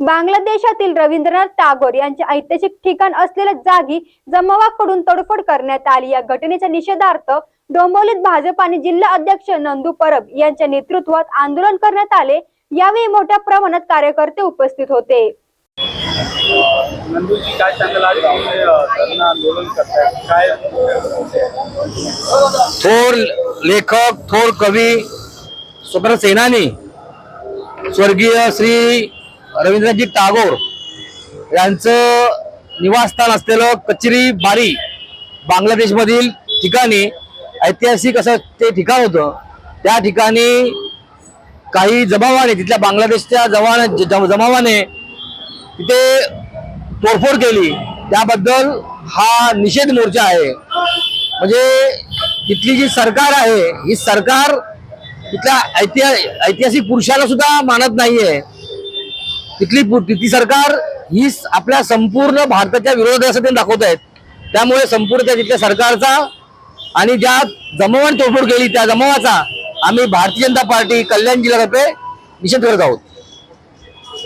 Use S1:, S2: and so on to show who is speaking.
S1: बांगलादेशातील रवींद्रनाथ टागोर यांचे ऐतिहासिक ठिकाण असलेल्या जागी जमावाकडून तोडफोड करण्यात आली. या घटनेच्या निषेधार्थ डोंबिवलीत भाजप आणि जिल्हा अध्यक्ष नंदू परब यांच्या नेतृत्वात आंदोलन करण्यात आले. यावेळी मोठ्या प्रमाणात कार्यकर्ते उपस्थित होते.
S2: थोर लेखक थोर कवी स्वतंत्र सेनानी स्वर्गीय श्री रवींद्रजी टागोर यांचं निवासस्थान असलेलं कचरी बारी बांगलादेशमधील ठिकाणी ऐतिहासिक असं ते ठिकाण होतं. त्या ठिकाणी काही जमावाने तिथल्या बांगलादेशच्या जवान ज- जमावाने तिथे तोडफोड केली. त्याबद्दल हा निषेध मोर्चा आहे. म्हणजे तिथली जी सरकार आहे ही सरकार तिथल्या ऐतिहा ऐतिहासिक पुरुषाला सुद्धा मानत नाहीये. तिथली तिथली सरकार ही आपल्या संपूर्ण भारताच्या विरोधात असं ते दाखवत आहेत. त्यामुळे संपूर्ण त्या तिथल्या सरकारचा आणि ज्या जमावाने तोडफोड केली त्या जमावाचा आम्ही भारतीय जनता पार्टी कल्याण जिल्ह्यातर्फे निषेध करत आहोत.